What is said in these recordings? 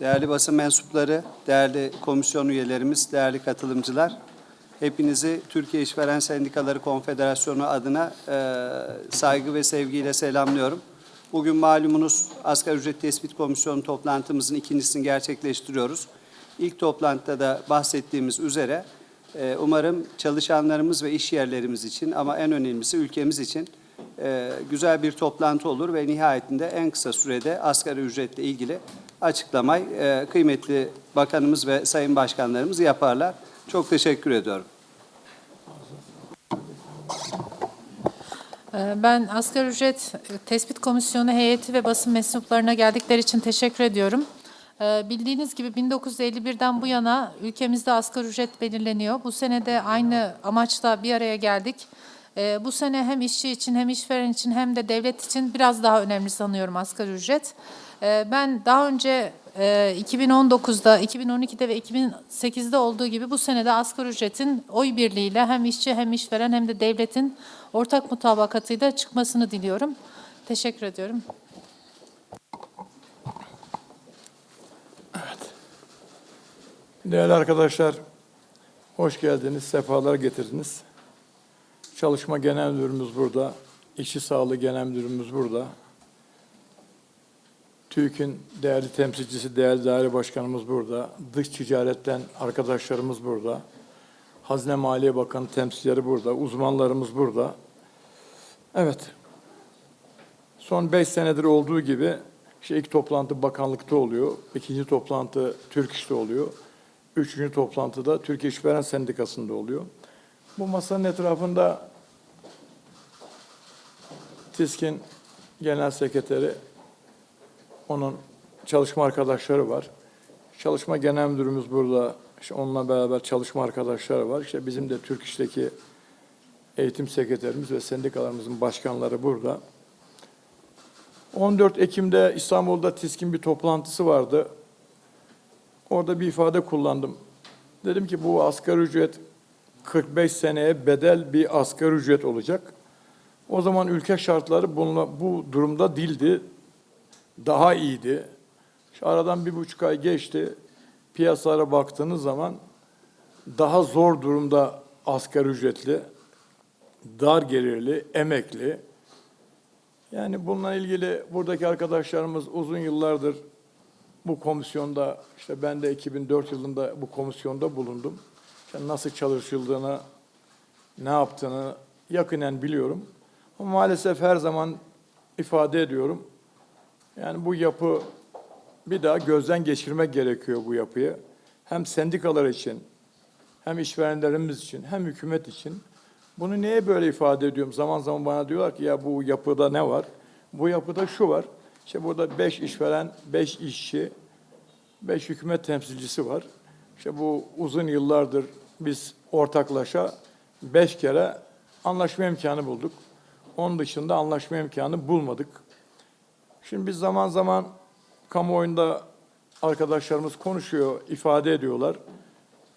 Değerli basın mensupları, değerli komisyon üyelerimiz, değerli katılımcılar, hepinizi Türkiye İşveren Sendikaları Konfederasyonu adına e, saygı ve sevgiyle selamlıyorum. Bugün malumunuz Asgari Ücret Tespit Komisyonu toplantımızın ikincisini gerçekleştiriyoruz. İlk toplantıda da bahsettiğimiz üzere e, umarım çalışanlarımız ve iş yerlerimiz için ama en önemlisi ülkemiz için e, güzel bir toplantı olur ve nihayetinde en kısa sürede asgari ücretle ilgili açıklamayı e, kıymetli bakanımız ve sayın başkanlarımız yaparlar. Çok teşekkür ediyorum. Ee, Ben Asgari Ücret Tespit Komisyonu heyeti ve basın mensuplarına geldikleri için teşekkür ediyorum. Ee, Bildiğiniz gibi 1951'den bu yana ülkemizde asgari ücret belirleniyor. Bu sene de aynı amaçla bir araya geldik. Bu sene hem işçi için hem işveren için hem de devlet için biraz daha önemli sanıyorum asgari ücret. Ee, Ben daha önce e, 2019'da, 2012'de ve 2008'de olduğu gibi bu senede asgari ücretin oy birliğiyle hem işçi hem işveren hem de devletin ortak mutabakatıyla çıkmasını diliyorum. Teşekkür ediyorum. Değerli arkadaşlar, hoş geldiniz, sefalar getirdiniz. Çalışma Genel Müdürümüz burada, İşçi Sağlığı Genel Müdürümüz burada. TÜİK'in değerli temsilcisi, değerli daire başkanımız burada. Dış ticaretten arkadaşlarımız burada. Hazine Maliye Bakanı temsilcileri burada, uzmanlarımız burada. Evet, son beş senedir olduğu gibi işte ilk toplantı bakanlıkta oluyor, ikinci toplantı Türk İş'te oluyor. Üçüncü toplantıda Türkiye İşveren Sendikası'nda oluyor. Bu masanın etrafında TİSK'in Genel Sekreteri, onun çalışma arkadaşları var. Çalışma Genel Müdürümüz burada, işte onunla beraber çalışma arkadaşları var. İşte bizim de Türk İş'teki eğitim sekreterimiz ve sendikalarımızın başkanları burada. 14 Ekim'de İstanbul'da TİSK'in bir toplantısı vardı. Orada bir ifade kullandım. Dedim ki bu asgari ücret 45 seneye bedel bir asgari ücret olacak. O zaman ülke şartları bununla, bu durumda değildi. Daha iyiydi. Şu aradan bir buçuk ay geçti. Piyasalara baktığınız zaman daha zor durumda asgari ücretli, dar gelirli, emekli. Yani bununla ilgili buradaki arkadaşlarımız uzun yıllardır bu komisyonda işte ben de 2004 yılında bu komisyonda bulundum. İşte nasıl çalışıldığını, ne yaptığını yakinen biliyorum. Ama maalesef her zaman ifade ediyorum. Yani bu yapı bir daha gözden geçirmek gerekiyor bu yapıyı. Hem sendikalar için, hem işverenlerimiz için, hem hükümet için. Bunu niye böyle ifade ediyorum? Zaman zaman bana diyorlar ki ya bu yapıda ne var? Bu yapıda şu var. İşte burada beş işveren, beş işçi, beş hükümet temsilcisi var. İşte bu uzun yıllardır biz ortaklaşa beş kere anlaşma imkanı bulduk. Onun dışında anlaşma imkanı bulmadık. Şimdi biz zaman zaman kamuoyunda arkadaşlarımız konuşuyor, ifade ediyorlar.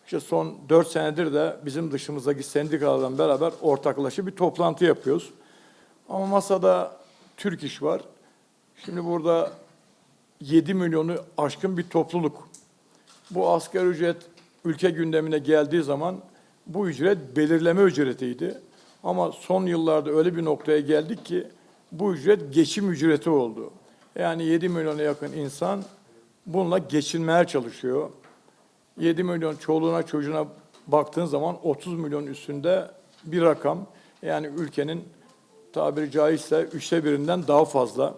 İşte son dört senedir de bizim dışımızdaki sendikalarla beraber ortaklaşa bir toplantı yapıyoruz. Ama masada Türk İş var. Şimdi burada 7 milyonu aşkın bir topluluk. Bu asgari ücret ülke gündemine geldiği zaman bu ücret belirleme ücretiydi. Ama son yıllarda öyle bir noktaya geldik ki bu ücret geçim ücreti oldu. Yani 7 milyona yakın insan bununla geçinmeye çalışıyor. 7 milyon çoluğuna çocuğuna baktığın zaman 30 milyon üstünde bir rakam. Yani ülkenin tabiri caizse üçte birinden daha fazla.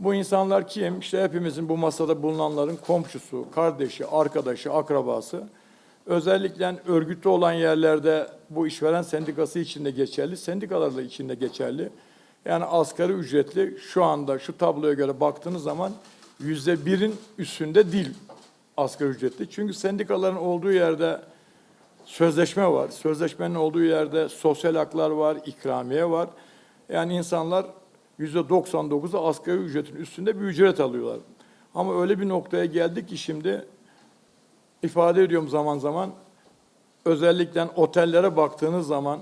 Bu insanlar kim? İşte hepimizin bu masada bulunanların komşusu, kardeşi, arkadaşı, akrabası. Özellikle örgütlü olan yerlerde bu işveren sendikası içinde geçerli, sendikalarla içinde geçerli. Yani asgari ücretli şu anda şu tabloya göre baktığınız zaman yüzde birin üstünde değil asgari ücretli. Çünkü sendikaların olduğu yerde sözleşme var. Sözleşmenin olduğu yerde sosyal haklar var, ikramiye var. Yani insanlar yüzde 99'u asgari ücretin üstünde bir ücret alıyorlar. Ama öyle bir noktaya geldik ki şimdi ifade ediyorum zaman zaman özellikle otellere baktığınız zaman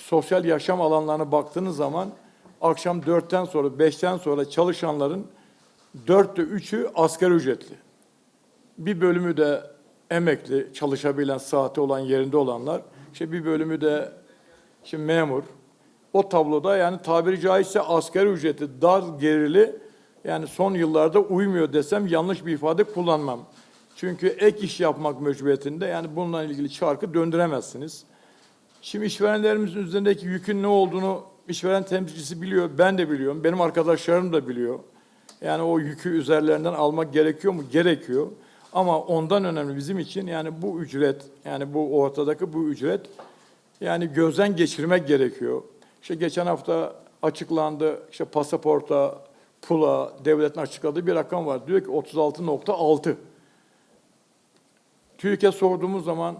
sosyal yaşam alanlarına baktığınız zaman akşam dörtten sonra beşten sonra çalışanların dörtte üçü asgari ücretli. bir bölümü de emekli, çalışabilen, saati olan yerinde olanlar. İşte bir bölümü de şimdi memur. O tabloda yani tabiri caizse asgari ücreti dar gerili yani son yıllarda uymuyor desem yanlış bir ifade kullanmam. Çünkü ek iş yapmak mecburiyetinde yani bununla ilgili çarkı döndüremezsiniz. Şimdi işverenlerimizin üzerindeki yükün ne olduğunu işveren temsilcisi biliyor, ben de biliyorum, benim arkadaşlarım da biliyor. Yani o yükü üzerlerinden almak gerekiyor mu? Gerekiyor. Ama ondan önemli bizim için yani bu ücret, yani bu ortadaki bu ücret yani gözden geçirmek gerekiyor. İşte geçen hafta açıklandı, işte pasaporta, pula, devletin açıkladığı bir rakam var. Diyor ki 36.6. TÜİK'e sorduğumuz zaman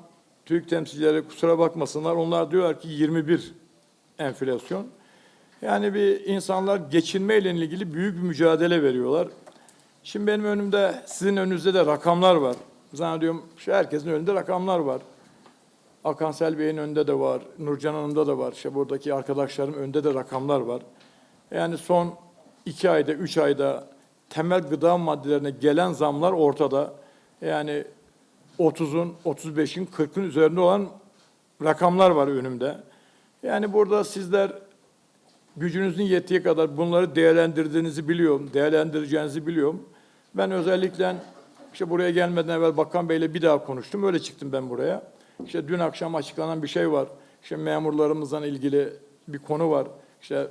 TÜİK temsilcileri kusura bakmasınlar. Onlar diyorlar ki 21 enflasyon. Yani bir insanlar geçinmeyle ilgili büyük bir mücadele veriyorlar. Şimdi benim önümde, sizin önünüzde de rakamlar var. Zannediyorum şu herkesin önünde rakamlar var. Akansel Bey'in önünde de var, Nurcan Hanım'da da var. İşte buradaki arkadaşlarım önünde de rakamlar var. Yani son iki ayda, üç ayda temel gıda maddelerine gelen zamlar ortada. Yani 30'un, 35'in, 40'ın üzerinde olan rakamlar var önümde. Yani burada sizler gücünüzün yettiği kadar bunları değerlendirdiğinizi biliyorum, değerlendireceğinizi biliyorum. Ben özellikle işte buraya gelmeden evvel Bakan Bey'le bir daha konuştum. Öyle çıktım ben buraya. İşte dün akşam açıklanan bir şey var. İşte memurlarımızla ilgili bir konu var. İşte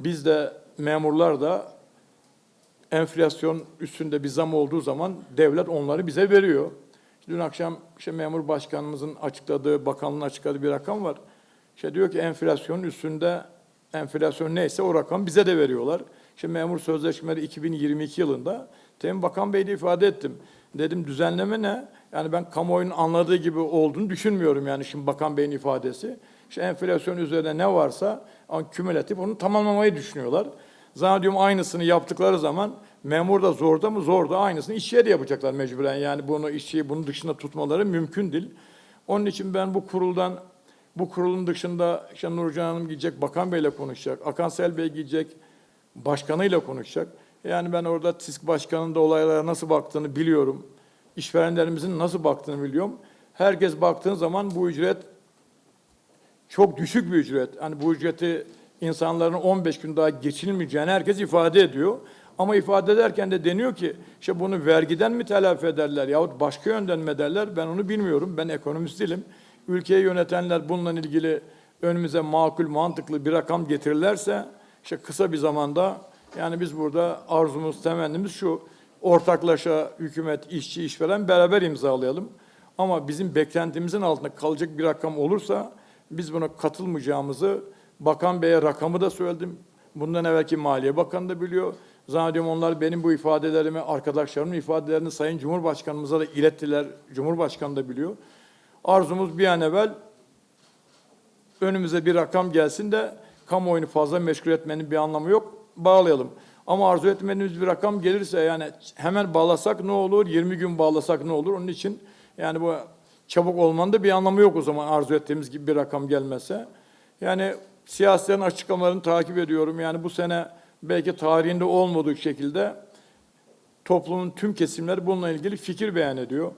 biz de memurlar da enflasyon üstünde bir zam olduğu zaman devlet onları bize veriyor. Dün akşam işte memur başkanımızın açıkladığı, bakanlığın açıkladığı bir rakam var. İşte diyor ki enflasyonun üstünde enflasyon neyse o rakam bize de veriyorlar. İşte memur sözleşmeleri 2022 yılında Temin Bakan Bey de ifade ettim. Dedim düzenleme ne? Yani ben kamuoyunun anladığı gibi olduğunu düşünmüyorum yani şimdi Bakan Bey'in ifadesi. İşte enflasyon üzerine ne varsa kümülatif onu tamamlamayı düşünüyorlar. Zannediyorum aynısını yaptıkları zaman memur da zorda mı? Zorda. Aynısını işçiye de yapacaklar mecburen. Yani bunu işçiyi bunun dışında tutmaları mümkün değil. Onun için ben bu kuruldan bu kurulun dışında işte Nurcan Hanım gidecek, Bakan Bey'le konuşacak, Akansel Bey gidecek, başkanıyla konuşacak. Yani ben orada TİSK Başkanı'nın da olaylara nasıl baktığını biliyorum. İşverenlerimizin nasıl baktığını biliyorum. Herkes baktığın zaman bu ücret çok düşük bir ücret. Hani bu ücreti insanların 15 gün daha geçinmeyeceğini herkes ifade ediyor. Ama ifade ederken de deniyor ki işte bunu vergiden mi telafi ederler yahut başka yönden mi ederler ben onu bilmiyorum. Ben ekonomist değilim. Ülkeyi yönetenler bununla ilgili önümüze makul, mantıklı bir rakam getirirlerse işte kısa bir zamanda yani biz burada arzumuz, temennimiz şu ortaklaşa hükümet, işçi, işveren beraber imzalayalım. Ama bizim beklentimizin altında kalacak bir rakam olursa biz buna katılmayacağımızı Bakan Bey'e rakamı da söyledim. Bundan evvelki Maliye Bakanı da biliyor. Zannediyorum onlar benim bu ifadelerimi, arkadaşlarımın ifadelerini Sayın Cumhurbaşkanımıza da ilettiler. Cumhurbaşkanı da biliyor. Arzumuz bir an evvel önümüze bir rakam gelsin de kamuoyunu fazla meşgul etmenin bir anlamı yok. Bağlayalım. Ama arzu etmediğimiz bir rakam gelirse yani hemen bağlasak ne olur, 20 gün bağlasak ne olur? Onun için yani bu çabuk olmanın da bir anlamı yok o zaman arzu ettiğimiz gibi bir rakam gelmese. Yani siyasilerin açıklamalarını takip ediyorum. Yani bu sene belki tarihinde olmadığı şekilde toplumun tüm kesimleri bununla ilgili fikir beyan ediyor.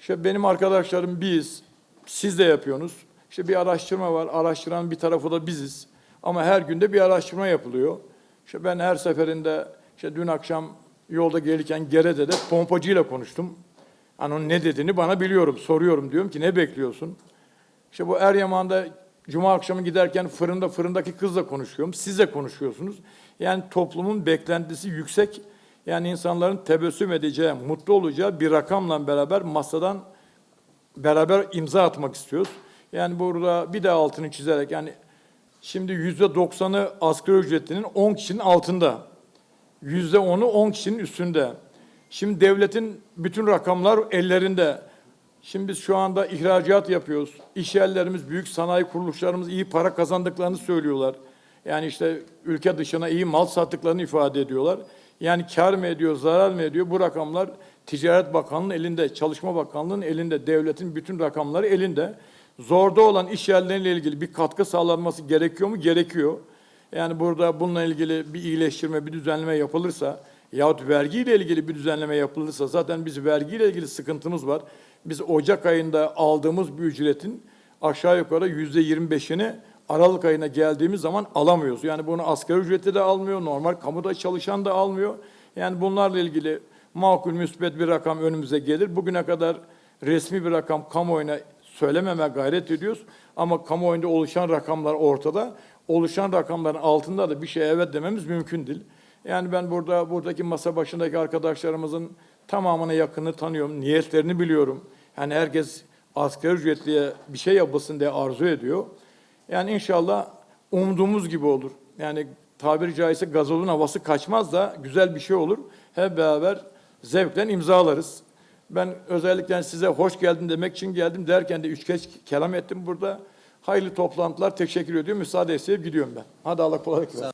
İşte benim arkadaşlarım biz, siz de yapıyorsunuz. İşte bir araştırma var, araştıran bir tarafı da biziz. Ama her günde bir araştırma yapılıyor. İşte ben her seferinde, işte dün akşam yolda gelirken Gerede'de pompacıyla konuştum. Hani onun ne dediğini bana biliyorum, soruyorum. Diyorum ki ne bekliyorsun? İşte bu Eryaman'da Cuma akşamı giderken fırında fırındaki kızla konuşuyorum. Siz konuşuyorsunuz. Yani toplumun beklentisi yüksek. Yani insanların tebessüm edeceği, mutlu olacağı bir rakamla beraber masadan beraber imza atmak istiyoruz. Yani burada bir de altını çizerek yani şimdi yüzde doksanı asgari ücretlinin 10 kişinin altında. Yüzde onu 10 kişinin üstünde. Şimdi devletin bütün rakamlar ellerinde. Şimdi biz şu anda ihracat yapıyoruz. İş yerlerimiz, büyük sanayi kuruluşlarımız iyi para kazandıklarını söylüyorlar. Yani işte ülke dışına iyi mal sattıklarını ifade ediyorlar. Yani kar mı ediyor, zarar mı ediyor? Bu rakamlar Ticaret Bakanlığı'nın elinde, Çalışma Bakanlığı'nın elinde, devletin bütün rakamları elinde. Zorda olan iş yerleriyle ilgili bir katkı sağlanması gerekiyor mu? Gerekiyor. Yani burada bununla ilgili bir iyileştirme, bir düzenleme yapılırsa, yahut vergiyle ilgili bir düzenleme yapılırsa zaten biz vergiyle ilgili sıkıntımız var. Biz Ocak ayında aldığımız bir ücretin aşağı yukarı yüzde 25'ini Aralık ayına geldiğimiz zaman alamıyoruz. Yani bunu asgari ücreti de almıyor, normal kamuda çalışan da almıyor. Yani bunlarla ilgili makul müsbet bir rakam önümüze gelir. Bugüne kadar resmi bir rakam kamuoyuna söylememe gayret ediyoruz. Ama kamuoyunda oluşan rakamlar ortada. Oluşan rakamların altında da bir şey evet dememiz mümkün değil. Yani ben burada buradaki masa başındaki arkadaşlarımızın tamamına yakını tanıyorum. Niyetlerini biliyorum. Yani herkes asgari ücretliye bir şey yapılsın diye arzu ediyor. Yani inşallah umduğumuz gibi olur. Yani tabiri caizse gazolun havası kaçmaz da güzel bir şey olur. Hep beraber zevkle imzalarız. Ben özellikle size hoş geldin demek için geldim derken de üç kez kelam ettim burada. Hayırlı toplantılar, teşekkür ediyorum. Müsaade isteyip gidiyorum ben. Hadi Allah kolaylık versin.